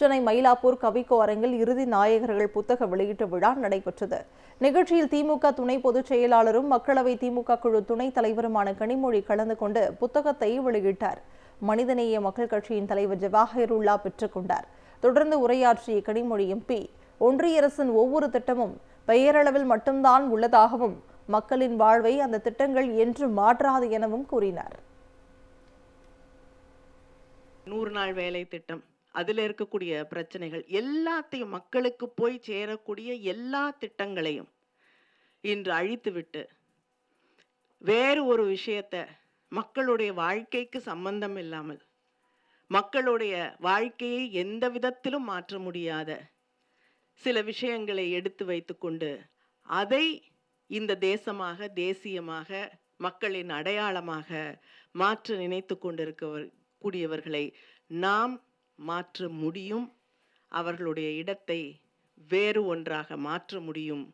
சென்னை மயிலாப்பூர் கவிக்கோ அரங்கில் இறுதி நாயகர்கள் புத்தக வெளியீட்டு விழா நடைபெற்றது. நிகழ்ச்சியில் திமுக துணை பொதுச் செயலாளரும் மக்களவை திமுக குழு துணைத் தலைவருமான கனிமொழி கலந்து கொண்டு புத்தகத்தை வெளியிட்டார். மனிதநேய மக்கள் கட்சியின் தலைவர் ஜவாஹிருல்லா பெற்றுக்கொண்டார் தொடர்ந்து உரையாற்றிய கனிமொழி எம்பி ஒன்றிய அரசின் ஒவ்வொரு திட்டமும் பெயரளவில் மட்டும்தான் உள்ளதாகவும் மக்களின் வாழ்வை அந்த திட்டங்கள் என்று மாற்றாது எனவும் கூறினார். நூறு நாள் வேலை திட்டம். அதில் இருக்கக்கூடிய பிரச்சனைகள் எல்லாத்தையும் மக்களுக்கு போய் சேரக்கூடிய எல்லா திட்டங்களையும் இன்று அழித்துவிட்டு வேறு ஒரு விஷயத்தை மக்களுடைய வாழ்க்கைக்கு சம்பந்தம் இல்லாமல் மக்களுடைய வாழ்க்கையை எந்த விதத்திலும் மாற்ற முடியாத சில விஷயங்களை எடுத்து வைத்துக்கொண்டு அதை இந்த தேசமாக தேசியமாக மக்களின் அடையாளமாக மாற்ற நினைத்து கொண்டிருக்க கூடியவர்களை நாம் மாற்ற முடியும். அவர்களுடைய இடத்தை வேறு ஒன்றாக மாற்ற முடியும்.